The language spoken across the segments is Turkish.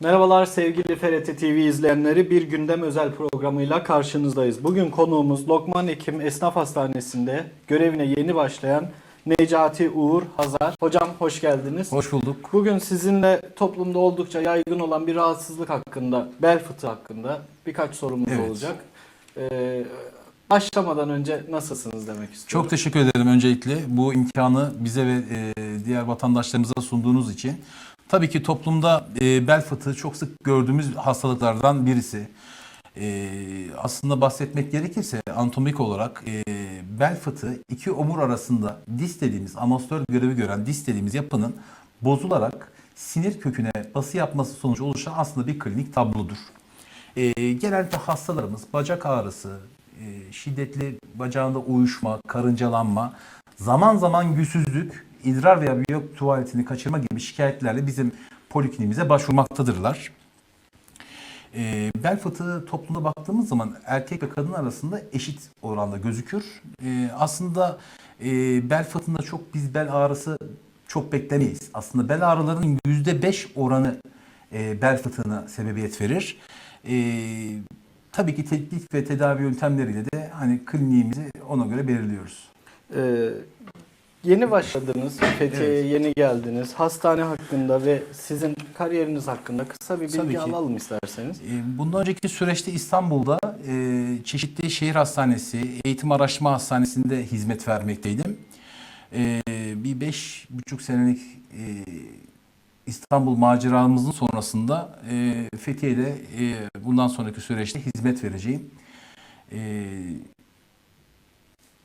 Merhabalar sevgili FRT TV izleyenleri. Bir gündem özel programıyla karşınızdayız. Bugün konuğumuz Lokman Hekim Esnaf Hastanesi'nde görevine yeni başlayan Necati Uğur Hazar. Hocam hoş geldiniz. Hoş bulduk. Bugün sizinle toplumda oldukça yaygın olan bir rahatsızlık hakkında, bel fıtığı hakkında birkaç sorumuz Evet. olacak. Ee, başlamadan önce nasılsınız demek istiyorum. Çok teşekkür ederim öncelikle bu imkanı bize ve e, diğer vatandaşlarımıza sunduğunuz için. Tabii ki toplumda e, bel fıtığı çok sık gördüğümüz hastalıklardan birisi. E, aslında bahsetmek gerekirse anatomik olarak e, bel fıtığı iki omur arasında dis dediğimiz amasör görevi gören dis dediğimiz yapının bozularak sinir köküne bası yapması sonucu oluşan aslında bir klinik tablodur. E, genellikle hastalarımız bacak ağrısı, e, şiddetli bacağında uyuşma, karıncalanma, zaman zaman güçsüzlük, idrar veya biyop tuvaletini kaçırma gibi şikayetlerle bizim polikliniğimize başvurmaktadırlar. E, bel fıtığı toplumda baktığımız zaman erkek ve kadın arasında eşit oranda gözükür. E, aslında e, bel fıtığında çok biz bel ağrısı çok beklemeyiz. Aslında bel ağrılarının %5 oranı e, bel fıtığına sebebiyet verir. E, tabii ki tetkik ve tedavi yöntemleriyle de hani kliniğimizi ona göre belirliyoruz. Ee, yeni başladınız, Fethiye'ye yeni geldiniz. Hastane hakkında ve sizin kariyeriniz hakkında kısa bir bilgi Tabii ki. alalım isterseniz. E, Bundan önceki süreçte İstanbul'da e, çeşitli şehir hastanesi, eğitim araştırma hastanesinde hizmet vermekteydim. E, bir beş buçuk senelik e, İstanbul maceramızın sonrasında e, Fethiye'de e, bundan sonraki süreçte hizmet vereceğim. E,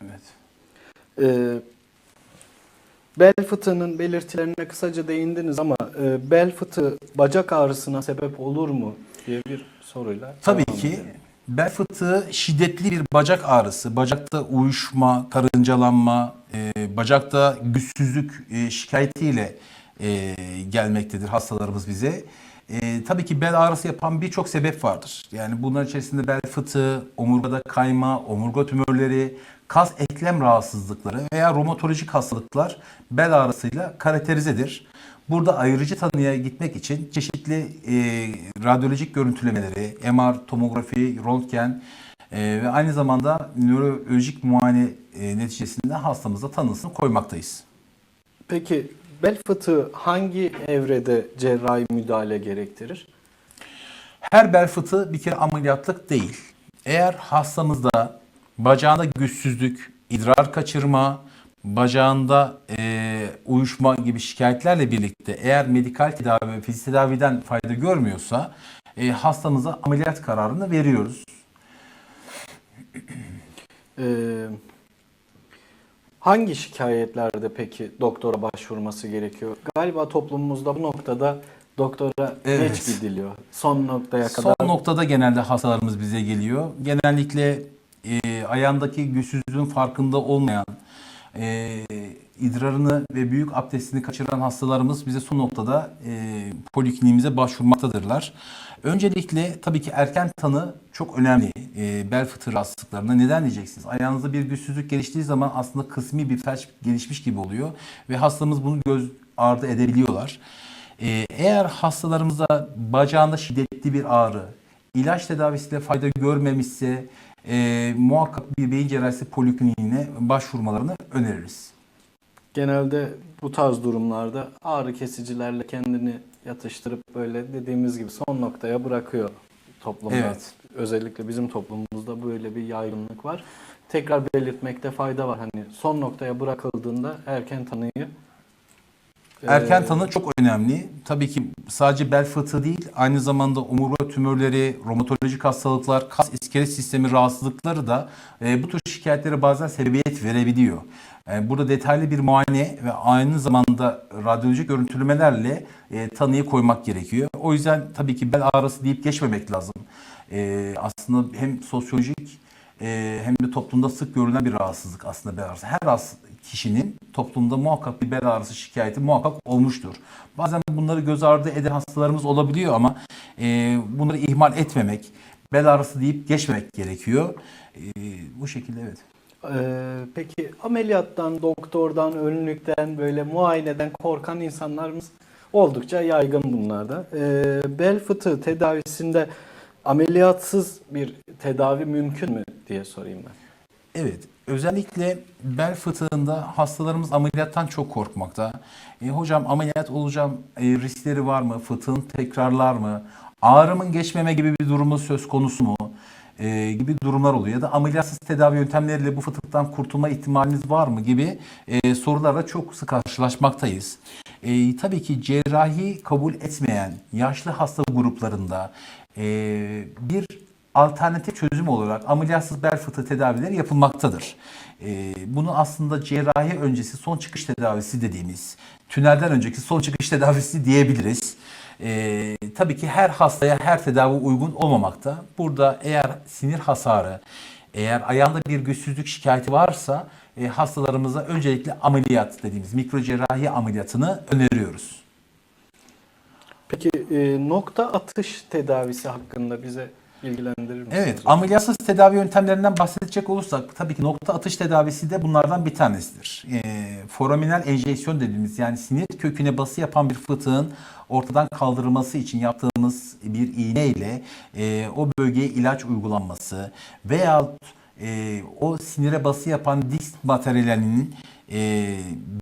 evet. Ee, bel fıtığının belirtilerine kısaca değindiniz ama e, bel fıtığı bacak ağrısına sebep olur mu diye bir soruyla. Tabii ki edelim. bel fıtığı şiddetli bir bacak ağrısı, bacakta uyuşma, karıncalanma, e, bacakta güçsüzlük e, şikayetiyle e, gelmektedir hastalarımız bize. E, tabii ki bel ağrısı yapan birçok sebep vardır. Yani bunlar içerisinde bel fıtığı, omurgada kayma, omurga tümörleri, kas eklem rahatsızlıkları veya romatolojik hastalıklar bel ağrısıyla karakterizedir. Burada ayırıcı tanıya gitmek için çeşitli e, radyolojik görüntülemeleri, MR, tomografi, röntgen e, ve aynı zamanda nörolojik muayene e, neticesinde hastamıza tanısını koymaktayız. Peki bel fıtığı hangi evrede cerrahi müdahale gerektirir? Her bel fıtığı bir kere ameliyatlık değil. Eğer hastamızda bacağında güçsüzlük, idrar kaçırma, bacağında e, uyuşma gibi şikayetlerle birlikte eğer medikal tedavi ve fizik tedaviden fayda görmüyorsa e, hastamıza ameliyat kararını veriyoruz. Ee, hangi şikayetlerde peki doktora başvurması gerekiyor? Galiba toplumumuzda bu noktada doktora Evet. geç gidiliyor. Son noktaya kadar. Son noktada genelde hastalarımız bize geliyor. Genellikle e, ayağındaki güçsüzlüğün farkında olmayan, e, idrarını ve büyük abdestini kaçıran hastalarımız bize son noktada e, polikliniğimize başvurmaktadırlar. Öncelikle tabii ki erken tanı çok önemli e, bel fıtığı rahatsızlıklarına. Neden diyeceksiniz? Ayağınızda bir güçsüzlük geliştiği zaman aslında kısmi bir felç gelişmiş gibi oluyor ve hastamız bunu göz ardı edebiliyorlar. Ee, eğer hastalarımızda bacağında şiddetli bir ağrı, ilaç tedavisiyle fayda görmemişse e, muhakkak bir beyin cerrahisi polikliniğine başvurmalarını öneririz. Genelde bu tarz durumlarda ağrı kesicilerle kendini yatıştırıp böyle dediğimiz gibi son noktaya bırakıyor toplumda. Evet. Özellikle bizim toplumumuzda böyle bir yaygınlık var. Tekrar belirtmekte fayda var. Hani son noktaya bırakıldığında erken tanıyı Erken e, tanı çok önemli. Tabii ki sadece bel fıtığı değil, aynı zamanda omurga tümörleri, romatolojik hastalıklar, kas iskelet sistemi rahatsızlıkları da e, bu tür şikayetlere bazen sebebiyet verebiliyor. E, burada detaylı bir muayene ve aynı zamanda radyolojik görüntülemelerle e, tanıyı koymak gerekiyor. O yüzden tabii ki bel ağrısı deyip geçmemek lazım. E, aslında hem sosyolojik e, hem de toplumda sık görülen bir rahatsızlık aslında bel ağrısı. Her kişinin toplumda muhakkak bir bel ağrısı şikayeti muhakkak olmuştur. Bazen bunları göz ardı eden hastalarımız olabiliyor ama e, bunları ihmal etmemek, bel ağrısı deyip geçmemek gerekiyor. E, bu şekilde evet. Ee, peki ameliyattan, doktordan, önlükten, böyle muayeneden korkan insanlarımız oldukça yaygın bunlarda. Ee, bel fıtığı tedavisinde ameliyatsız bir tedavi mümkün mü diye sorayım ben. Evet, özellikle bel fıtığında hastalarımız ameliyattan çok korkmakta. E, hocam ameliyat olacağım, e, riskleri var mı? Fıtığın tekrarlar mı? Ağrımın geçmeme gibi bir durumu söz konusu mu? E, gibi durumlar oluyor. Ya da ameliyatsız tedavi yöntemleriyle bu fıtıktan kurtulma ihtimalimiz var mı gibi e, sorularla çok sık karşılaşmaktayız. E, tabii ki cerrahi kabul etmeyen yaşlı hasta gruplarında e, bir alternatif çözüm olarak ameliyatsız bel fıtığı tedavileri yapılmaktadır. Ee, bunu aslında cerrahi öncesi son çıkış tedavisi dediğimiz, tünelden önceki son çıkış tedavisi diyebiliriz. Ee, tabii ki her hastaya her tedavi uygun olmamakta. Burada eğer sinir hasarı, eğer ayağında bir güçsüzlük şikayeti varsa e, hastalarımıza öncelikle ameliyat dediğimiz mikro cerrahi ameliyatını öneriyoruz. Peki e, nokta atış tedavisi hakkında bize bilgilendirir misiniz? Evet, ameliyatsız tedavi yöntemlerinden bahsedecek olursak tabii ki nokta atış tedavisi de bunlardan bir tanesidir. E, foraminal enjeksiyon dediğimiz yani sinir köküne bası yapan bir fıtığın ortadan kaldırılması için yaptığımız bir iğne ile e, o bölgeye ilaç uygulanması veya e, o sinire bası yapan disk materyalinin e,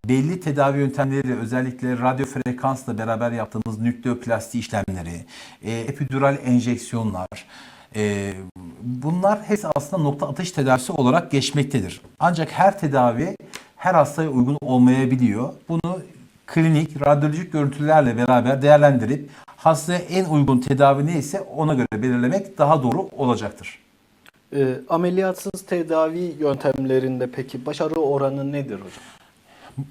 belli tedavi yöntemleriyle özellikle radyo frekansla beraber yaptığımız nükleoplasti işlemleri, e, epidural enjeksiyonlar, e, bunlar hepsi aslında nokta atış tedavisi olarak geçmektedir. Ancak her tedavi her hastaya uygun olmayabiliyor. Bunu klinik, radyolojik görüntülerle beraber değerlendirip hastaya en uygun tedavi neyse ona göre belirlemek daha doğru olacaktır. E, ameliyatsız tedavi yöntemlerinde peki başarı oranı nedir hocam?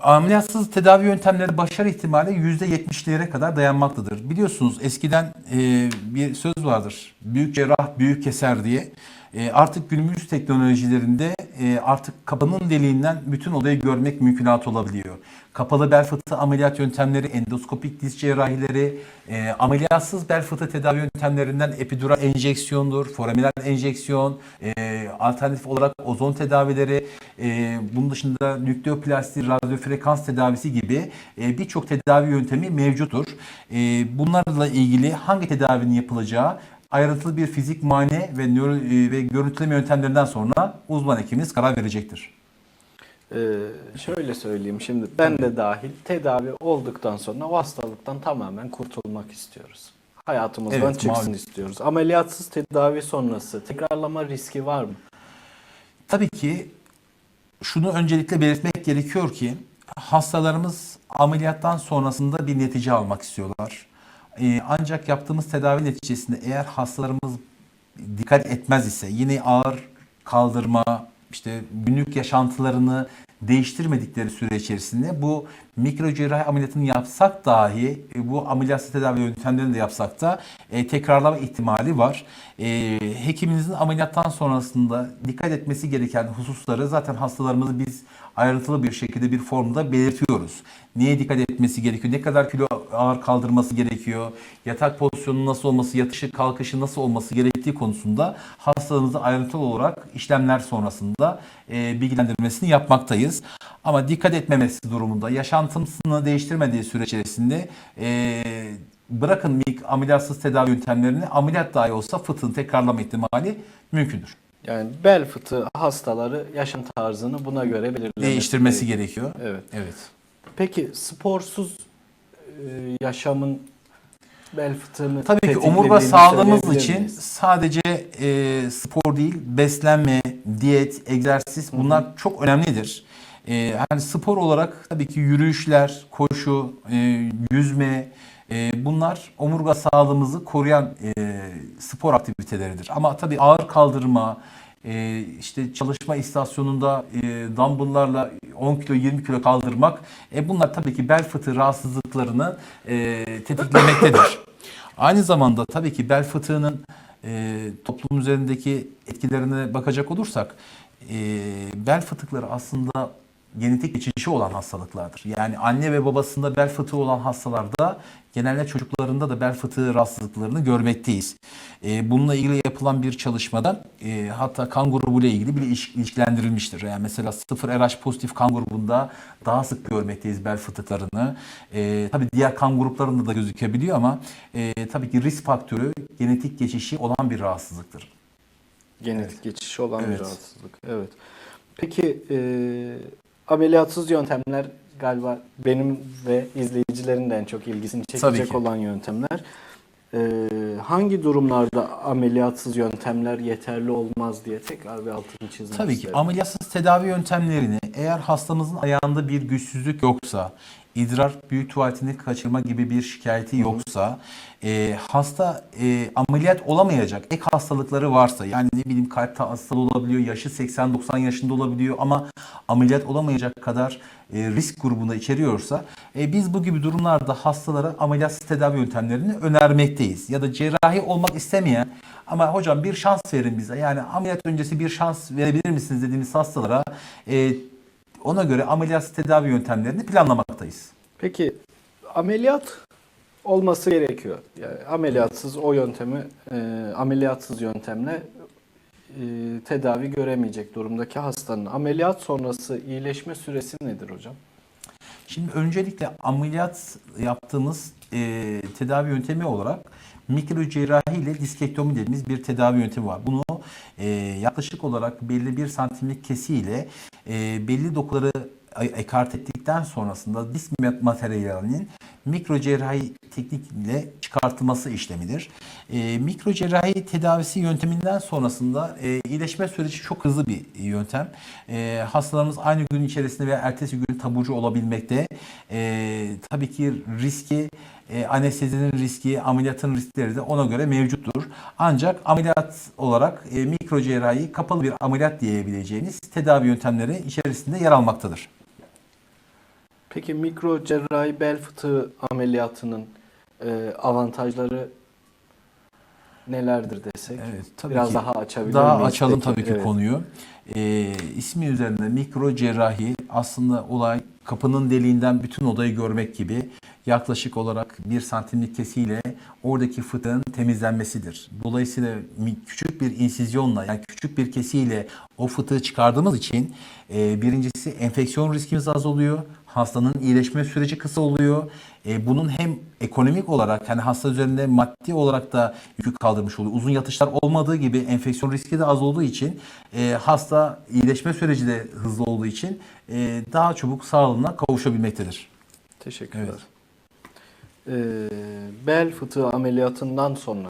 Ameliyatsız tedavi yöntemleri başarı ihtimali %70'lere kadar dayanmaktadır. Biliyorsunuz eskiden e, bir söz vardır. Büyük cerrah büyük keser diye. E, artık günümüz teknolojilerinde e, artık kapının deliğinden bütün odayı görmek mümkünat olabiliyor. Kapalı bel fıtığı ameliyat yöntemleri, endoskopik diz cerrahileri, e, ameliyatsız bel fıtığı tedavi yöntemlerinden epidural enjeksiyondur, foraminal enjeksiyon, e, alternatif olarak ozon tedavileri, e, bunun dışında nükleoplasti, radyofrekans tedavisi gibi e, birçok tedavi yöntemi mevcuttur. E, bunlarla ilgili hangi tedavinin yapılacağı ayrıntılı bir fizik muayene ve, nöro, e, ve görüntüleme yöntemlerinden sonra uzman hekiminiz karar verecektir. Ee, şöyle söyleyeyim şimdi ben de dahil tedavi olduktan sonra o hastalıktan tamamen kurtulmak istiyoruz. Hayatımızdan Evet, çıksın malum. istiyoruz. Ameliyatsız tedavi sonrası tekrarlama riski var mı? Tabii ki şunu öncelikle belirtmek gerekiyor ki hastalarımız ameliyattan sonrasında bir netice almak istiyorlar. Ee, ancak yaptığımız tedavi neticesinde eğer hastalarımız dikkat etmez ise yine ağır kaldırma, işte günlük yaşantılarını değiştirmedikleri süre içerisinde bu mikro cerrahi ameliyatını yapsak dahi e, bu ameliyatsız tedavi yöntemlerini de yapsak da e, tekrarlama ihtimali var. E, hekiminizin ameliyattan sonrasında dikkat etmesi gereken hususları zaten hastalarımızı biz ayrıntılı bir şekilde bir formda belirtiyoruz. Neye dikkat etmesi gerekiyor? Ne kadar kilo ağır kaldırması gerekiyor? Yatak pozisyonu nasıl olması, yatışı kalkışı nasıl olması gerektiği konusunda hastalarımızı ayrıntılı olarak işlemler sonrasında e, bilgilendirmesini yapmaktayız. Ama dikkat etmemesi durumunda yaşantısını değiştirmediği süre içerisinde e, bırakın mik ameliyatsız tedavi yöntemlerini ameliyat dahi olsa fıtığın tekrarlama ihtimali mümkündür. Yani bel fıtığı hastaları yaşam tarzını buna göre belirlemesi Değiştirmesi gerekiyor. Evet. Evet. Peki sporsuz yaşamın bel fıtığını Tabii ki omurga sağlığımız için miyiz? sadece e, spor değil, beslenme, diyet, egzersiz bunlar çok önemlidir. E, yani spor olarak tabii ki yürüyüşler, koşu, e, yüzme e, bunlar omurga sağlığımızı koruyan e, spor aktiviteleridir. Ama tabii ağır kaldırma, e, işte çalışma istasyonunda e, dumbbell'larla 10 kilo 20 kilo kaldırmak e, bunlar tabii ki bel fıtığı rahatsızlıklarını e, tetiklemektedir. Aynı zamanda tabii ki bel fıtığının e, toplum üzerindeki etkilerine bakacak olursak e, bel fıtıkları aslında genetik geçişi olan hastalıklardır. Yani anne ve babasında bel fıtığı olan hastalarda genelde çocuklarında da bel fıtığı rahatsızlıklarını görmekteyiz. E, bununla ilgili yapılan bir çalışmada e, hatta kan grubu ile ilgili bile iş- ilişkilendirilmiştir. Yani mesela 0 RH pozitif kan grubunda daha sık görmekteyiz bel fıtıklarını. E, tabii diğer kan gruplarında da gözükebiliyor ama e, tabii ki risk faktörü genetik geçişi olan bir rahatsızlıktır. Genetik geçişi olan bir Evet. rahatsızlık. Evet. Peki e, ameliyatsız yöntemler galiba benim ve izleyicilerin de en çok ilgisini çekecek olan yöntemler. E, hangi durumlarda ameliyatsız yöntemler yeterli olmaz diye tekrar bir altını çizmek Tabii ki isterim. ameliyatsız tedavi yöntemlerini eğer hastamızın ayağında bir güçsüzlük yoksa, idrar büyük tuvaletini kaçırma gibi bir şikayeti yoksa, e, hasta e, ameliyat olamayacak ek hastalıkları varsa yani ne bileyim kalp hastalığı olabiliyor, yaşı 80-90 yaşında olabiliyor ama ameliyat olamayacak kadar e, risk grubunda içeriyorsa e, biz bu gibi durumlarda hastalara ameliyatsız tedavi yöntemlerini önermekteyiz. Ya da cerrahi olmak istemeyen ama hocam bir şans verin bize yani ameliyat öncesi bir şans verebilir misiniz dediğimiz hastalara e, ona göre ameliyatsız tedavi yöntemlerini planlamaktayız. Peki ameliyat olması gerekiyor. Yani ameliyatsız o yöntemi e, ameliyatsız yöntemle e, tedavi göremeyecek durumdaki hastanın ameliyat sonrası iyileşme süresi nedir hocam? Şimdi öncelikle ameliyat yaptığımız e, tedavi yöntemi olarak mikro cerrahi ile diskektomi dediğimiz bir tedavi yöntemi var. Bunu e, yaklaşık olarak belli bir santimlik kesiyle e, belli dokuları ekart ettikten sonrasında disk materyalinin mikro cerrahi teknikle çıkartılması işlemidir. E, mikro cerrahi tedavisi yönteminden sonrasında e, iyileşme süreci çok hızlı bir yöntem. E, hastalarımız aynı gün içerisinde veya ertesi gün taburcu olabilmekte. E, tabii ki riski e, anestezinin riski, ameliyatın riskleri de ona göre mevcuttur. Ancak ameliyat olarak e, mikro cerrahi kapalı bir ameliyat diyebileceğimiz tedavi yöntemleri içerisinde yer almaktadır. Peki mikro cerrahi bel fıtığı ameliyatının e, avantajları nelerdir desek? Evet, tabii Biraz ki. daha açabilir Daha miyiz açalım tabii ki Evet. konuyu. Ee, ismi üzerinde mikro cerrahi aslında olay kapının deliğinden bütün odayı görmek gibi yaklaşık olarak bir santimlik kesiyle oradaki fıtığın temizlenmesidir. Dolayısıyla küçük bir insizyonla yani küçük bir kesiyle o fıtığı çıkardığımız için e, birincisi enfeksiyon riskimiz az oluyor. Hastanın iyileşme süreci kısa oluyor. E, bunun hem ekonomik olarak hani hasta üzerinde maddi olarak da yükü kaldırmış oluyor. Uzun yatışlar olmadığı gibi enfeksiyon riski de az olduğu için e, hasta iyileşme süreci de hızlı olduğu için e, daha çabuk sağlığına kavuşabilmektedir. Teşekkürler. Evet. Ee, bel fıtığı ameliyatından sonra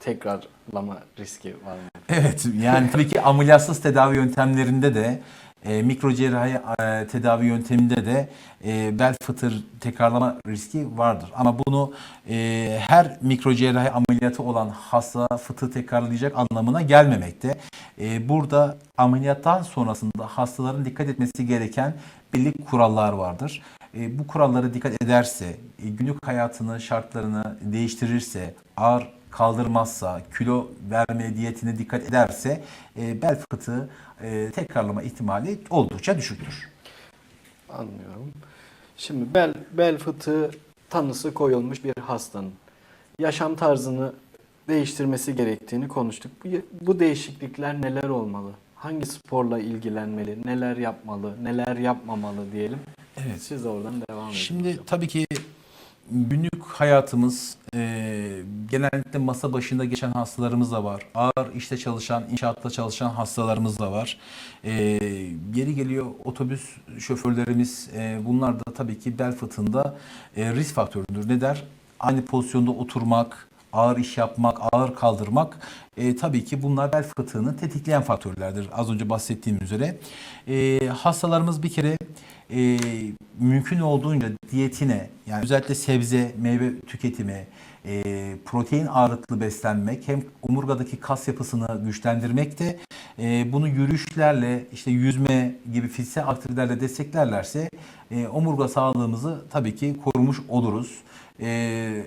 tekrarlama riski var mı? Evet yani tabii ki ameliyatsız tedavi yöntemlerinde de e, mikro cerrahi e, tedavi yönteminde de e, bel fıtır tekrarlama riski vardır. Ama bunu e, her mikro cerrahi ameliyatı olan hasta fıtığı tekrarlayacak anlamına gelmemekte. E, burada ameliyattan sonrasında hastaların dikkat etmesi gereken belli kurallar vardır. E, bu kurallara dikkat ederse, e, günlük hayatını, şartlarını değiştirirse, ağır kaldırmazsa, kilo verme diyetine dikkat ederse e, bel fıtığı e, tekrarlama ihtimali oldukça düşüktür. Anlıyorum. Şimdi bel bel fıtığı tanısı koyulmuş bir hastanın yaşam tarzını değiştirmesi gerektiğini konuştuk. Bu, bu değişiklikler neler olmalı? Hangi sporla ilgilenmeli? Neler yapmalı? Neler yapmamalı diyelim. Evet. Siz oradan devam edin. Şimdi tabii ki günlük hayatımız e, genellikle masa başında geçen hastalarımız da var. Ağır işte çalışan, inşaatta çalışan hastalarımız da var. E, yeri geliyor otobüs şoförlerimiz e, bunlar da tabii ki bel fıtığında e, risk faktörüdür. Ne der? Aynı pozisyonda oturmak, ağır iş yapmak, ağır kaldırmak e, tabii ki bunlar bel fıtığını tetikleyen faktörlerdir. Az önce bahsettiğim üzere. E, hastalarımız bir kere e, mümkün olduğunca diyetine yani özellikle sebze, meyve tüketimi, e, protein ağırlıklı beslenmek hem omurgadaki kas yapısını güçlendirmekte e, bunu yürüyüşlerle işte yüzme gibi fiziksel aktivitelerle desteklerlerse e, omurga sağlığımızı tabii ki korumuş oluruz. E,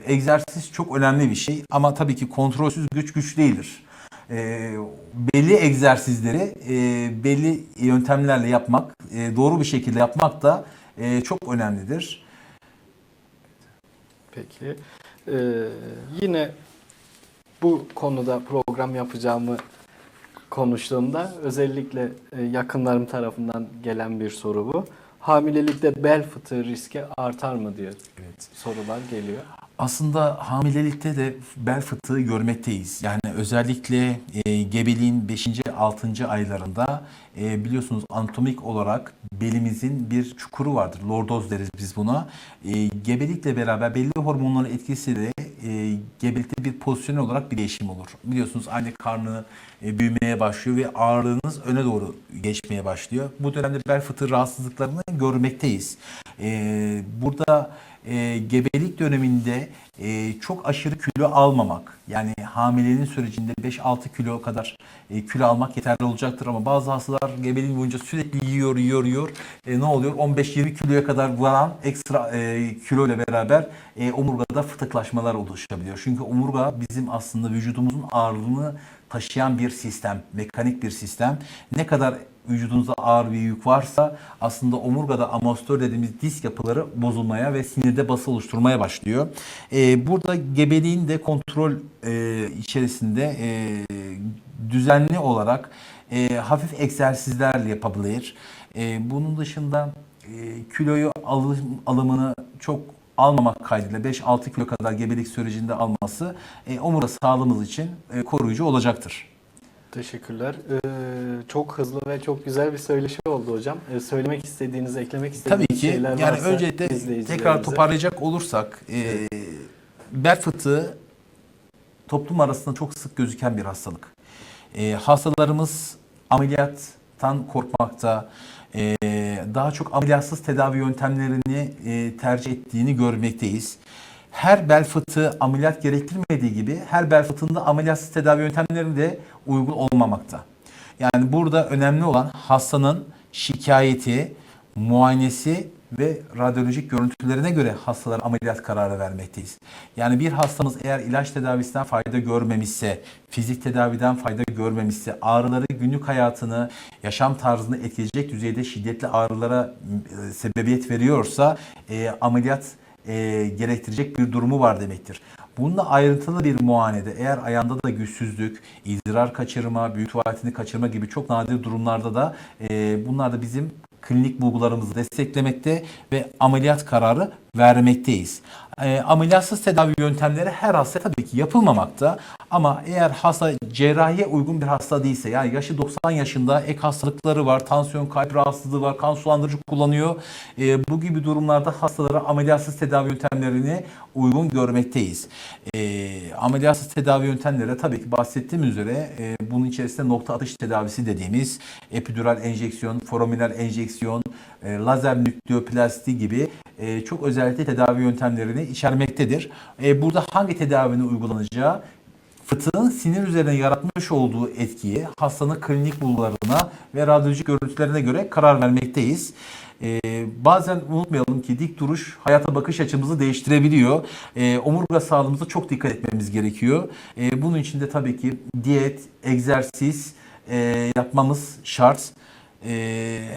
egzersiz çok önemli bir şey ama tabii ki kontrolsüz güç güç değildir. e, belli egzersizleri e, belli yöntemlerle yapmak, e, doğru bir şekilde yapmak da e, çok önemlidir. Peki. Ee, yine bu konuda program yapacağımı konuştuğumda özellikle e, yakınlarım tarafından gelen bir soru bu. Hamilelikte bel fıtığı riski artar mı diyor Evet. sorular geliyor. Aslında hamilelikte de bel fıtığı görmekteyiz. Yani özellikle e, gebeliğin 5. 6. aylarında e, biliyorsunuz anatomik olarak belimizin bir çukuru vardır. Lordoz deriz biz buna. E, gebelikle beraber belli hormonların etkisiyle e, gebelikte bir pozisyon olarak bir değişim olur. Biliyorsunuz anne karnı e, büyümeye başlıyor ve ağırlığınız öne doğru geçmeye başlıyor. Bu dönemde bel fıtığı rahatsızlıklarını görmekteyiz. E, burada e, gebelik döneminde e, çok aşırı kilo almamak yani hamileliğin sürecinde 5-6 kilo kadar e, kilo almak yeterli olacaktır ama bazı hastalar gebeliğin boyunca sürekli yiyor yiyor yiyor E, ne oluyor 15-20 kiloya kadar varan ekstra e, kilo ile beraber e, omurgada fıtıklaşmalar oluşabiliyor. Çünkü omurga bizim aslında vücudumuzun ağırlığını taşıyan bir sistem, mekanik bir sistem. Ne kadar vücudunuzda ağır bir yük varsa aslında omurgada amostör dediğimiz disk yapıları bozulmaya ve sinirde bası oluşturmaya başlıyor. Ee, burada gebeliğin de kontrol e, içerisinde e, düzenli olarak e, hafif egzersizlerle yapabilir. E, bunun dışında e, kiloyu alım, alımını çok almamak kaydıyla 5-6 kilo kadar gebelik sürecinde alması e, omurga sağlığımız için e, koruyucu olacaktır. Teşekkürler. Ee, çok hızlı ve çok güzel bir söyleşi oldu hocam. Ee, söylemek istediğiniz, eklemek istediğiniz Tabii ki şeyler yani varsa öncelikle tekrar toparlayacak olursak e, bel fıtığı toplum arasında çok sık gözüken bir hastalık. E, hastalarımız ameliyattan korkmakta, e, daha çok ameliyatsız tedavi yöntemlerini e, tercih ettiğini görmekteyiz. Her bel fıtığı ameliyat gerektirmediği gibi her bel fıtığında ameliyatsız tedavi yöntemleri de uygun olmamakta. Yani burada önemli olan hastanın şikayeti, muayenesi ve radyolojik görüntülerine göre hastalara ameliyat kararı vermekteyiz. Yani bir hastamız eğer ilaç tedavisinden fayda görmemişse, fizik tedaviden fayda görmemişse, ağrıları günlük hayatını, yaşam tarzını etkileyecek düzeyde şiddetli ağrılara e, sebebiyet veriyorsa e, ameliyat e, gerektirecek bir durumu var demektir. Bununla ayrıntılı bir muayenede eğer ayağında da güçsüzlük, idrar kaçırma, büyük tuvaletini kaçırma gibi çok nadir durumlarda da e, bunlar da bizim klinik bulgularımızı desteklemekte ve ameliyat kararı vermekteyiz. E, ameliyatsız tedavi yöntemleri her hasta tabii ki yapılmamakta ama eğer hasta cerrahiye uygun bir hasta değilse yani yaşı 90 yaşında ek hastalıkları var, tansiyon kalp rahatsızlığı var, kan sulandırıcı kullanıyor. E, bu gibi durumlarda hastalara ameliyatsız tedavi yöntemlerini uygun görmekteyiz. E, ameliyatsız tedavi yöntemleri tabii ki bahsettiğim üzere e, bunun içerisinde nokta atış tedavisi dediğimiz epidural enjeksiyon, foraminal enjeksiyon, e, lazer nükleoplasti gibi e, çok özellikle tedavi yöntemlerini içermektedir. E, burada hangi tedavinin uygulanacağı fıtığın sinir üzerine yaratmış olduğu etkiyi hastanın klinik bulgularına ve radyolojik görüntülerine göre karar vermekteyiz. Ee, bazen unutmayalım ki dik duruş hayata bakış açımızı değiştirebiliyor. Ee, omurga sağlığımıza çok dikkat etmemiz gerekiyor. Ee, bunun için de tabii ki diyet, egzersiz e, yapmamız şart. Ee,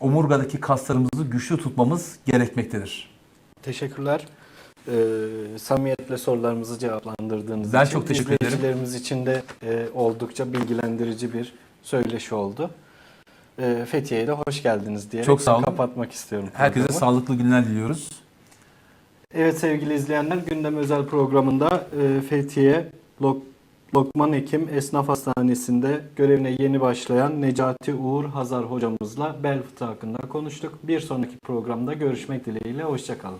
omurgadaki kaslarımızı güçlü tutmamız gerekmektedir. Teşekkürler. Ee, samimiyetle sorularımızı cevaplandırdığınız Ben için. çok teşekkür ederim. İçin de e, oldukça bilgilendirici bir söyleşi oldu. Ee, Fethiye'ye de hoş geldiniz diye Çok sağ olun. kapatmak istiyorum. Herkese programı. sağlıklı günler diliyoruz. Evet sevgili izleyenler gündem özel programında e, Fethiye Lok Lokman Hekim Esnaf Hastanesi'nde görevine yeni başlayan Necati Uğur Hazar hocamızla bel fıtığı hakkında konuştuk. Bir sonraki programda görüşmek dileğiyle. Hoşçakalın.